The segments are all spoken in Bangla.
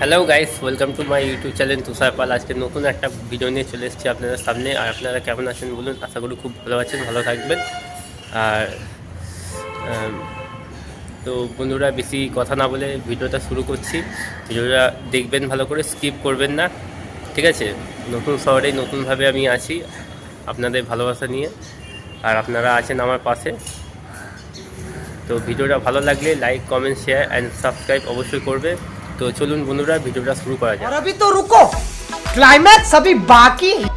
Hello guys welcome to my YouTube channel Tushar Pal আজকে নতুন একটা ভিডিও নিয়ে চলে এসেছি আপনাদের সামনে। আর আপনারা কেমন আছেন বলুন? আশা করি খুব ভালো আছেন, ভালো থাকবেন। আর তো বন্ধুরা, বেশি কথা না বলে ভিডিওটা শুরু করছি। ভিডিওটা দেখবেন ভালো করে স্কিপ করবেন না। ঠিক আছে? নতুন শহরে নতুনভাবে আমি আছি আপনাদের ভালোবাসা নিয়ে। আর আপনারা আছেন আমার পাশে। তো ভিডিওটা ভালো লাগলে like comment share and subscribe অবশ্যই করবে। তো চলুন বন্ধুরা ভিডিওটা শুরু করা যাক और अभी तो रुको क्लाइमैक्स अभी बाकी है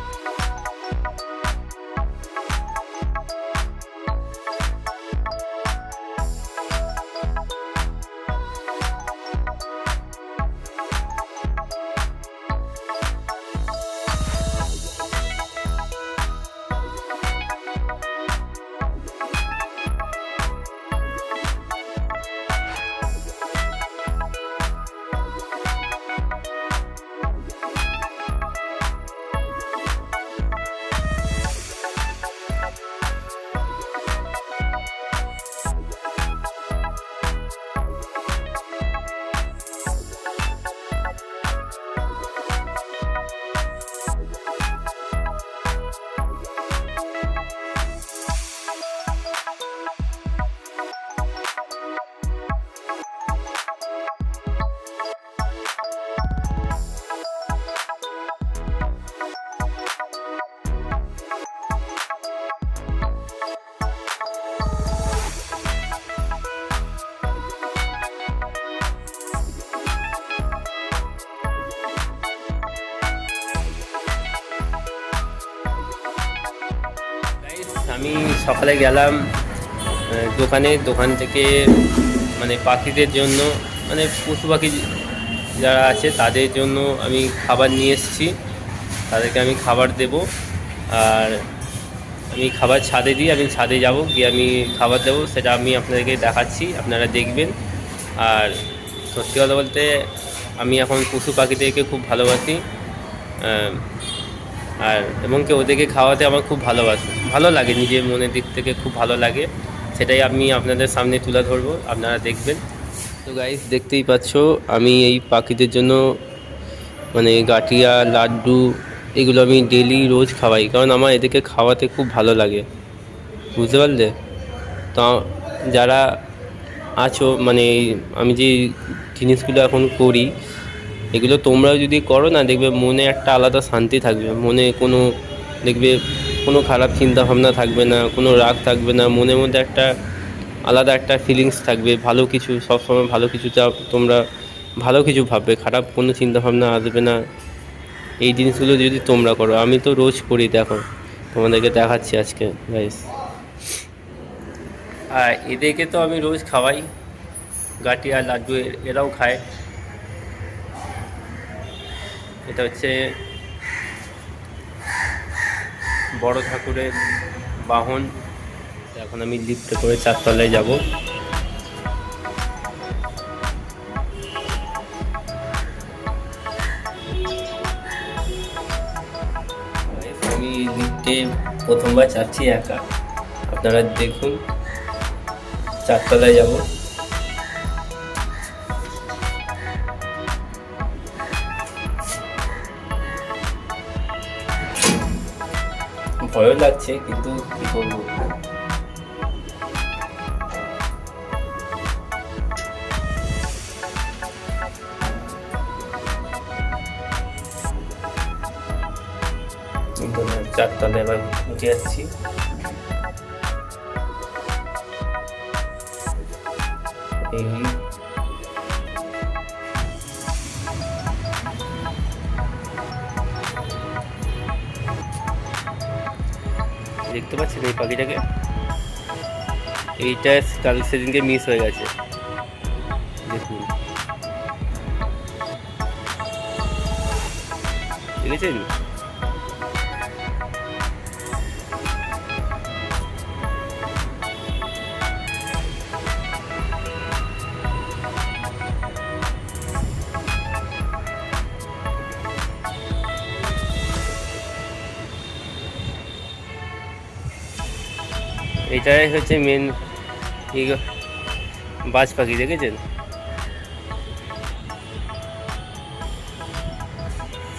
সকালে গেলাম দোকানে, দোকান থেকে মানে পাখিদের জন্য মানে পশু পাখি যারা আছে তাদের জন্য আমি খাবার নিয়ে এসেছি। তাদেরকে আমি খাবার দেব। আর আমি খাবার ছাদে দিই, আমি ছাদে যাব, গিয়ে আমি খাবার দেবো, সেটা আমি আপনাদেরকে দেখাচ্ছি, আপনারা দেখবেন। আর সত্যি কথা বলতে, আমি এখন পশু পাখিদেরকে খুব ভালোবাসি। আর, এবং কি ওদেরকে খাওয়াতে আমার খুব ভালোবাসে। ভালো লাগে, নিজের মনের দিক থেকে খুব ভালো লাগে। সেটাই আমি আপনাদের সামনে তুলে ধরবো, আপনারা দেখবেন। তো গাইস দেখতেই পাচ্ছ, আমি এই পাখিদের জন্য মানে গাঠিয়া, লাড্ডু এগুলো আমি ডেলি রোজ খাওয়াই। কারণ আমার এদেরকে খাওয়াতে খুব ভালো লাগে। বুঝতে পারলে? তো যারা আছো মানে আমি যে জিনিসগুলো এখন করি এগুলো তোমরাও যদি করো না, দেখবে মনে একটা আলাদা শান্তি থাকবে। মনে কোনো, দেখবে কোনো খারাপ চিন্তা ভাবনা থাকবে না, কোনো রাগ থাকবে না, মনের মধ্যে একটা আলাদা একটা ফিলিংস থাকবে। ভালো কিছু, সবসময় ভালো কিছু চাও, তোমরা ভালো কিছু ভাববে, খারাপ কোনো চিন্তা ভাবনা আসবে না। এই জিনিসগুলো যদি তোমরা করো, আমি তো রোজ করি, দেখো। তোমাদেরকে দেখাচ্ছি আজকে গাইস আর এদেরকে তো আমি রোজ খাওয়াই গাটিয়া লাড্ডু এরাও খায়। এটা হচ্ছে বড় ঠাকুরের বাহন। এখন আমি লিফটে করে চারতলায় যাব। আমি লিফটে প্রথমবার চাচ্ছি একা। আপনারা দেখুন, চারতলায় যাব। ভয়ও লাগছে কিন্তু কি করব? চারতলে এবার উঠে যাচ্ছি। দেখতে পাচ্ছেন এই পাখিটাকে। এইটা কাল সেদিনকে মিস হয়ে গেছে। দেখুন। দেখেছেন? এটাই হচ্ছে মেন বাজ পাখি, দেখেছেন?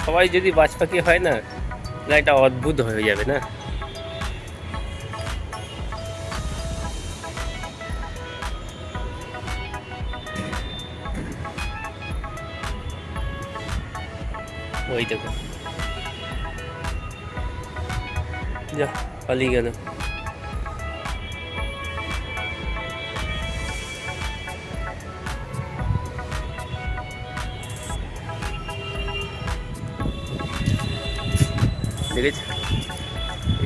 সবাই যদি বাজ পাখি হয় না তাহলে একটা অদ্ভুত হয়ে যাবে না? ওই দেখো। যা, পালিয়ে গেল। দেখেছ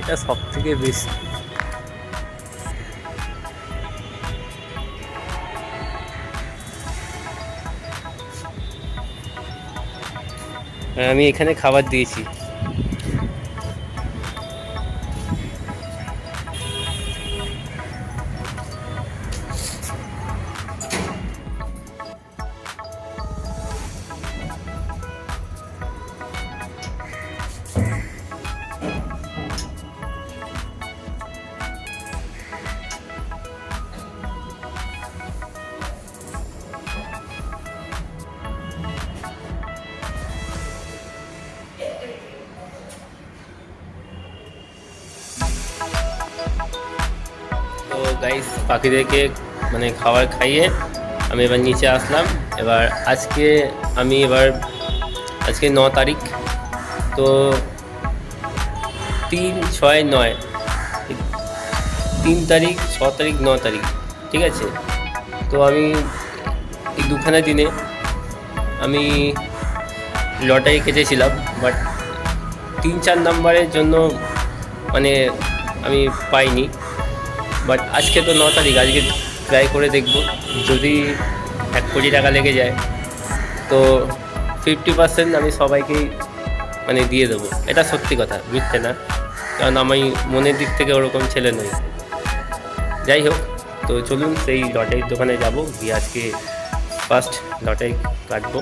এটা সব থেকে বেশি। আমি এখানে খাবার দিয়েছি। পাখিদেরকে মানে খাবার খাইয়ে আমি এবার নিচে আসলাম। এবার আজকে আমি এবার, আজকে ন তারিখ, তো তিন, ছয়, নয়, তিন তারিখ, ছ তারিখ, ন তারিখ, ঠিক আছে? তো আমি এই দুখানা দিনে আমি লটারি কেটেছিলাম বাট তিন, চার নাম্বারের জন্য মানে আমি পাইনি। বাট আজকে তো ন তারিখ, আজকে ট্রাই করে দেখব। যদি এক কোটি টাকা লেগে যায়, তো ফিফটি পার্সেন্ট আমি সবাইকেই মানে দিয়ে দেবো। এটা সত্যি কথা, মিথ্যে না। কারণ আমি মনের দিক থেকে ওরকম ছেলে নই। যাই হোক, তো চলুন সেই লটারির দোকানে যাব, গিয়ে আজকে ফার্স্ট লটারি কাটবো।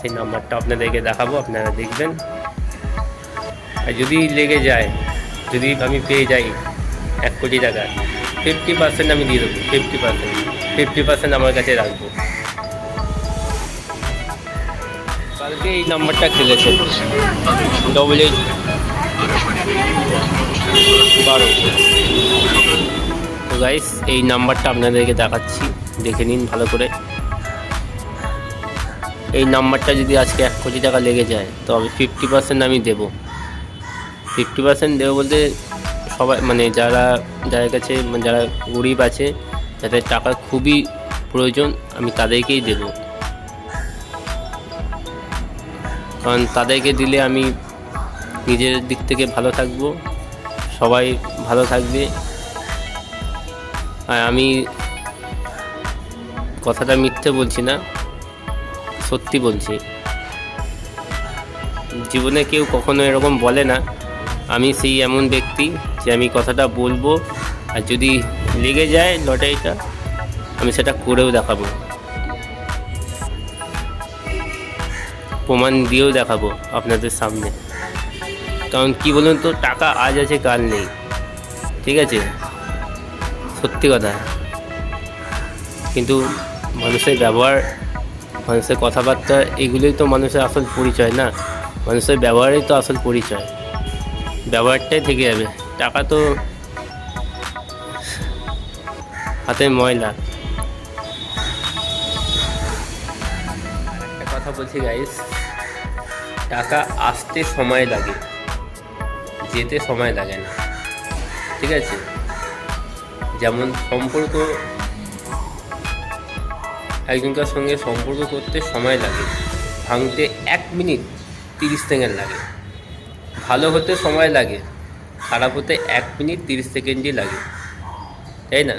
সেই নাম্বারটা আপনাদেরকে দেখাবো, আপনারা দেখবেন। আর যদি লেগে যায়, যদি আমি পেয়ে যাই এক কোটি টাকা ফিফটি পার্সেন্ট আমি দিয়ে দেবো ফিফটি পার্সেন্ট ফিফটি পার্সেন্ট আমার কাছে রাখব। কালকে এই নাম্বারটা খেলেছে। ডবল এইট বারো। তো গাইস এই নাম্বারটা আপনাদেরকে দেখাচ্ছি, দেখে নিন ভালো করে। এই নাম্বারটা যদি আজকে এক কোটি টাকা লেগে যায়, তো আমি ফিফটি পার্সেন্ট আমি দেবো। ফিফটি পার্সেন্ট দেবো বলতে সবাই মানে যারা, যাদের কাছে মানে যারা গরিব আছে, যাদের টাকা খুবই প্রয়োজন, আমি তাদেরকেই দেব। কারণ তাদেরকে দিলে আমি নিজের দিক থেকে ভালো থাকব, সবাই ভালো থাকবে। আর আমি কথাটা মিথ্যে বলছি না, সত্যি বলছি। জীবনে কেউ কখনো এরকম বলে না আমি সেই এমন ব্যক্তি যে আমি কথাটা বলব আর যদি লেগে যায় লটারিটা, আমি সেটা করেও দেখাবো। প্রমাণ দিয়েও দেখাবো আপনাদের সামনে। কারণ কি বলুন তো, টাকা আজ আছে, কাল নেই। ঠিক আছে? সত্যি কথা। কিন্তু মানুষের ব্যবহার, মানুষের কথাবার্তা, এগুলোই তো মানুষের আসল পরিচয় না? মানুষের ব্যবহারই তো আসল পরিচয়। ব্যবহারটাই থেকে যাবে। টাকা তো হাতে ময়লা। একটা কথা বলছি গাইস টাকা আসতে সময় লাগে, যেতে সময় লাগে না। ঠিক আছে? যেমন সম্পর্ক, একজনকার সঙ্গে সম্পর্ক করতে সময় লাগে, ভাঙতে এক মিনিট তিরিশ সেকেন্ড লাগে। ভালো হতে সময় লাগে, খারাপ হতে এক মিনিট তিরিশ সেকেন্ডই লাগে, তাই না?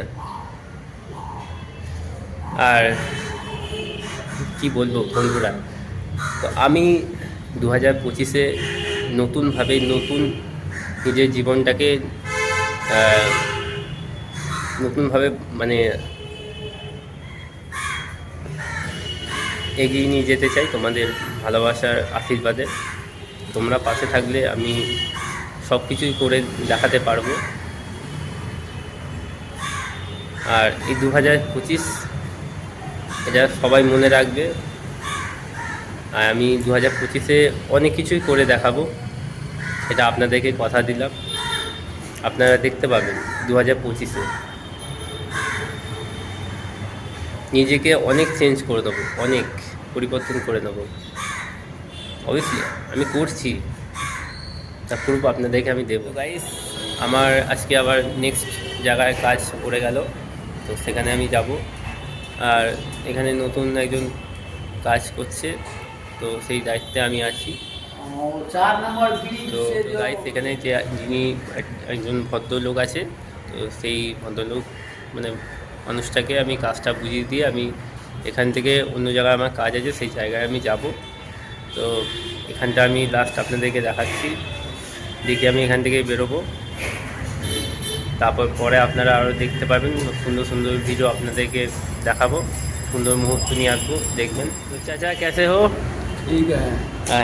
আর কি বলব বন্ধুরা, তো আমি দু হাজার পঁচিশে নতুনভাবে নতুন নিজের জীবনটাকে নতুনভাবে মানে এগিয়ে নিয়ে যেতে চাই তোমাদের ভালোবাসার আশীর্বাদে। তোমরা পাশে থাকলে আমি সব কিছুই করে দেখাতে পারব। আর এই দু হাজার পঁচিশ, এটা সবাই মনে রাখবে। আর আমি দু হাজার পঁচিশে অনেক কিছুই করে দেখাবো। এটা আপনাদেরকে কথা দিলাম। আপনারা দেখতে পাবেন দু হাজার পঁচিশে। নিজেকে অনেক চেঞ্জ করে দেবো, অনেক পরিবর্তন করে দেবো। অবশ্যই আমি করছি। তা প্রুফ আপনাদেরকে আমি দেবো। গাইস আমার আজকে আবার নেক্সট জায়গায় কাজ পড়ে গেল। তো সেখানে আমি যাব। আর এখানে নতুন একজন কাজ করছে। তো সেই দায়িত্বে আমি আছি। তো গাইস এখানে যে যিনি একজন ভদ্রলোক আছে তো সেই ভদ্রলোক মানে মানুষটাকে আমি কাজটা বুঝিয়ে দিয়ে আমি এখান থেকে অন্য জায়গায় আমার কাজ আছে সেই জায়গায় আমি যাব। তো এখানটা আমি লাস্ট আপনাদেরকে দেখাচ্ছি দেখি আমি এখান থেকে বেরোবো তারপর পরে আপনারা আরও দেখতে পারবেন সুন্দর সুন্দর ভিডিও আপনাদেরকে দেখাবো সুন্দর মুহূর্ত নিয়ে আসবো দেখবেন তো চাচা कैसे हो ठीक है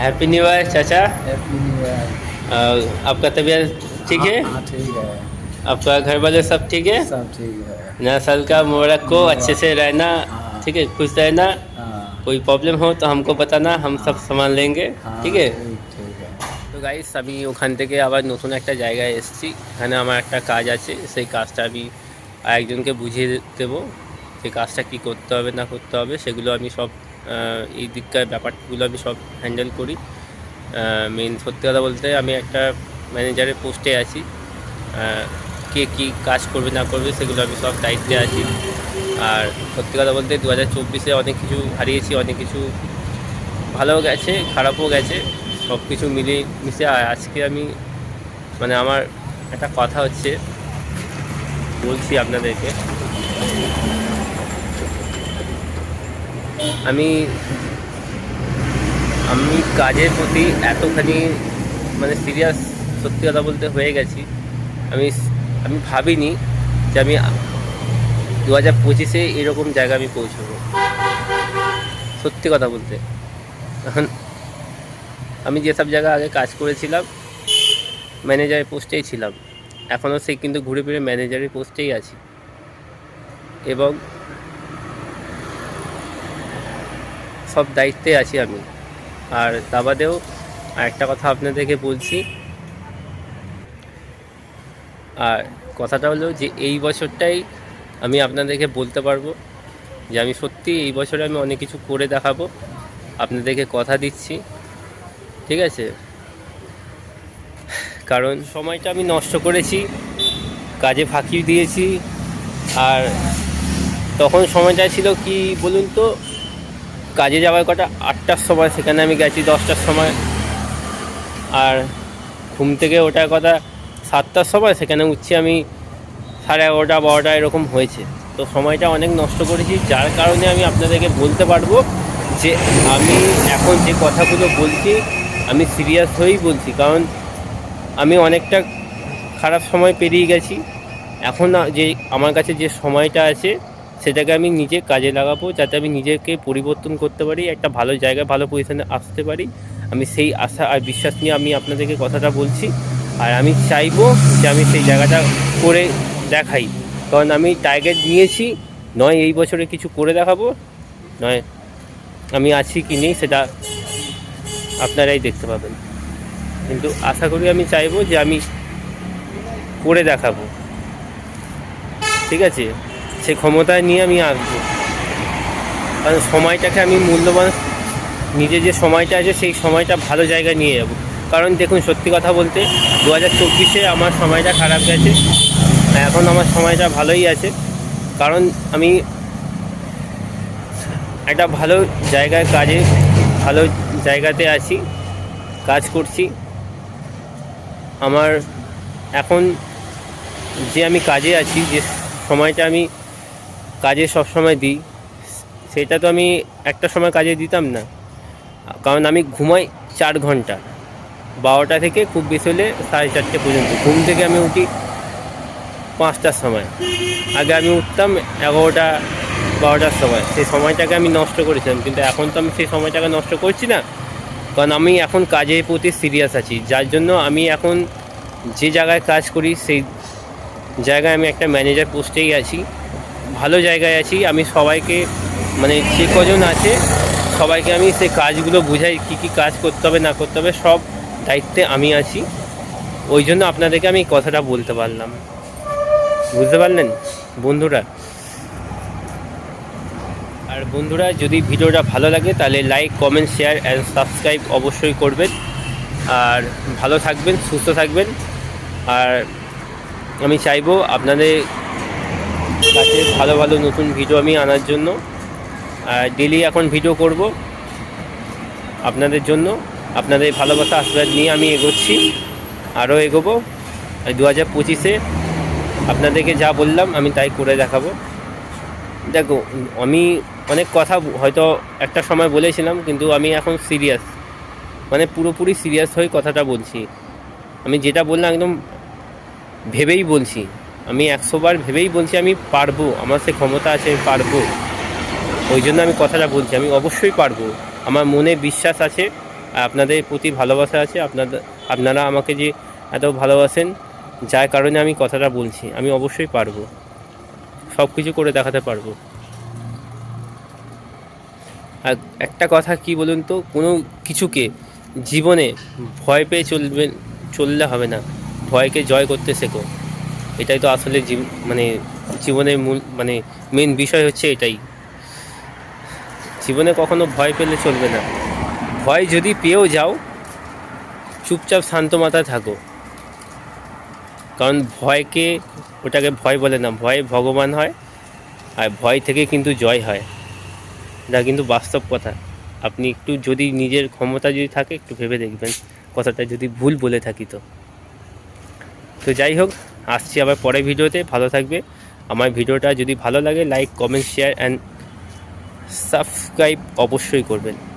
हैप्पी न्यू ईयर चाचा हैप्पी न्यू ईयर अ, आपका तबीयत ठीक है हाँ ठीक है आपका घर वाले सब ठीक है सब ठीक है नया साल का मुबारक को अच्छे से रहना हाँ। ठीक है खुश रहना हाँ कोई प्रॉब्लम हो तो हमको बताना हम सब सामान लेंगे हाँ, ঠিক আছে ठीक ठीक है তো গাইস আমি ওখান থেকে আবার নতুন একটা জায়গায় এসেছি এখানে আমার একটা কাজ আছে সেই কাজটা আমি আরেকজনকে বুঝিয়ে দেবো সেই কাজটা কী করতে হবে না করতে হবে সেগুলো আমি সব আহ, এই দিককার ব্যাপারগুলো আমি সব হ্যান্ডেল করি মেন সত্যি কথা বলতে আমি একটা ম্যানেজারের পোস্টে আছি আহ, কে কী কাজ করবে না করবে সেগুলো আমি সব দায়িত্বে আছি। আর সত্যি কথা বলতে দু হাজার চব্বিশে অনেক কিছু হারিয়েছি, অনেক কিছু ভালো গেছে, খারাপও গেছে, সব কিছু মিলে মিশে আজকে আমি মানে আমার একটা কথা হচ্ছে, বলছি আপনাদেরকে। আমি আমি কাজের প্রতি এতখানি মানে সিরিয়াস সত্যি কথা বলতে হয়ে গেছি। আমি আমি ভাবিনি যে আমি দু হাজার পঁচিশে এরকম জায়গা আমি পৌঁছবো। সত্যি কথা বলতে। এখন আমি যেসব জায়গা আগে কাজ করেছিলাম ম্যানেজার পোস্টেই ছিলাম। এখনও সেই কিন্তু ঘুরে ফিরে ম্যানেজারের পোস্টেই আছি। এবং সব দায়িত্বে আছি আমি। আর তা বাদেও আরেকটা কথা আপনাদেরকে বলছি আর কথাটা হলো যে এই বছরটাই আমি আপনাদেরকে বলতে পারব যে আমি সত্যি এই বছরে আমি অনেক কিছু করে দেখাবো, আপনাদেরকে কথা দিচ্ছি, ঠিক আছে? কারণ সময়টা আমি নষ্ট করেছি, কাজে ফাঁকি দিয়েছি, আর তখন সময়টা ছিল কি বলুন তো, কাজে যাওয়ার কটা আটটার সময়, সেখানে আমি গেছি দশটার সময়, আর ঘুম থেকে ওঠার কথা সাতটার সময়, সেখানে উঠছি আমি সাড়ে এগারোটা, বারোটা এরকম হয়েছে। তো সময়টা অনেক নষ্ট করেছি, যার কারণে আমি আপনাদেরকে বলতে পারব যে আমি এখন যে কথাগুলো বলছি, আমি সিরিয়াস হয়েই বলছি। কারণ আমি অনেকটা খারাপ সময় পেরিয়ে গেছি। এখন যে আমার কাছে যে সময়টা আছে, সেটাকে আমি নিজে কাজে লাগাবো, যাতে আমি নিজেকে পরিবর্তন করতে পারি, একটা ভালো জায়গায়, ভালো পজিশনে আসতে পারি। আমি সেই আশা আর বিশ্বাস নিয়ে আমি আপনাদেরকে কথাটা বলছি। আর আমি চাইব যে আমি সেই জায়গাটা করে দেখাই। কারণ আমি টার্গেট নিয়েছি, নয় এই বছরে কিছু করে দেখাবো, নয় আমি আছি কি নেই সেটা আপনারাই দেখতে পাবেন। কিন্তু আশা করি আমি চাইব যে আমি করে দেখাবো। ঠিক আছে? সে ক্ষমতা নিয়ে আমি আসব। কারণ সময়টাকে আমি মূল্যবান নিজে যে সময়টা আছে সেই সময়টা ভালো জায়গায় নিয়ে যাব। কারণ দেখুন, সত্যি কথা বলতে দু হাজার চব্বিশে আমার সময়টা খারাপ গেছে। এখন আমার সময়টা ভালোই আছে। কারণ আমি একটা ভালো জায়গায় কাজে, ভালো জায়গাতে আছি, কাজ করছি। আমার এখন যে আমি কাজে আছি, যে সময়টা আমি কাজে সব সময় দিই, সেটা তো আমি একটা সময় কাজে দিতাম না। কারণ আমি ঘুমাই চার ঘণ্টা। বারোটা থেকে খুব বেশি হলে সাড়ে চারটে পর্যন্ত। ঘুম থেকে আমি উঠি পাঁচটার সময়। আগে আমি উঠতাম এগারোটা, বারোটার সময়। সেই সময়টাকে আমি নষ্ট করেছিলাম। কিন্তু এখন তো আমি সেই সময়টাকে নষ্ট করছি না। কারণ আমি এখন কাজের প্রতি সিরিয়াস আছি। যার জন্য আমি এখন যে জায়গায় কাজ করি, সেই জায়গায় আমি একটা ম্যানেজার পোস্টেই আছি। ভালো জায়গায় আছি। আমি সবাইকে মানে যে কজন আছে, সবাইকে আমি সেই কাজগুলো বুঝাই, কী কী কাজ করতে হবে, না করতে হবে, সব দায়িত্বে আমি আছি। ওই জন্য আপনাদেরকে আমি কথাটা বলতে পারলাম। বুঝতে পারলেন? বন্ধুরা। আর বন্ধুরা, যদি ভিডিওটা ভালো লাগে, তাহলে like comment share and subscribe অবশ্যই করবেন। আর ভালো থাকবেন, সুস্থ থাকবেন। আর আমি চাইব আপনাদের কাছে ভালো ভালো নতুন ভিডিও আমি আনার জন্য। আর ডেলি এখন ভিডিও করব আপনাদের জন্য। আপনাদের ভালোবাসা, আশীর্বাদ নিয়ে আমি এগোচ্ছি, আরও এগোবো। দু হাজার পঁচিশে আপনাদেরকে যা বললাম, আমি তাই করে দেখাবো। দেখো, আমি অনেক কথা হয়তো একটা সময় বলেছিলাম, কিন্তু আমি এখন সিরিয়াস মানে পুরোপুরি সিরিয়াস হয়ে কথাটা বলছি। আমি যেটা বললাম একদম ভেবেই বলছি। আমি একশো বার ভেবেই বলছি আমি পারব। আমার সে ক্ষমতা আছে, আমি পারব। ওই জন্য আমি কথাটা বলছি। আমি অবশ্যই পারব। আমার মনে বিশ্বাস আছে। আপনাদের প্রতি ভালোবাসা আছে আপনাদের আপনারা আমাকে যে এত ভালোবাসেন, যার কারণে আমি কথাটা বলছি, আমি অবশ্যই পারব। সব কিছু করে দেখাতে পারব। আর একটা কথা কি বলুন তো, কোনো কিছুকে জীবনে ভয় পেয়ে চলবে, চললে হবে না। ভয়কে জয় করতে শেখো। এটাই তো আসলে মানে জীবনের মূল মানে মেন বিষয় হচ্ছে এটাই। জীবনে কখনো ভয় পেলে চলবে না। ভয় যদি পেয়েও যাও, চুপচাপ শান্ত মাথায় থাকো। কারণ ভয়কে, ওটাকে ভয় বলে না, ভয় ভগবান হয়, আর ভয় থেকে কিন্তু জয় হয়। এটা কিন্তু বাস্তব কথা। আপনি একটু যদি নিজের ক্ষমতা যদি থাকে, একটু ভেবে দেখবেন। কথাটা যদি ভুল বলে থাকি তো। তো যাই হোক, আসছি আবার পরের ভিডিওতে। ভালো থাকবে। আমার ভিডিওটা যদি ভালো লাগে like comment share and subscribe অবশ্যই করবেন।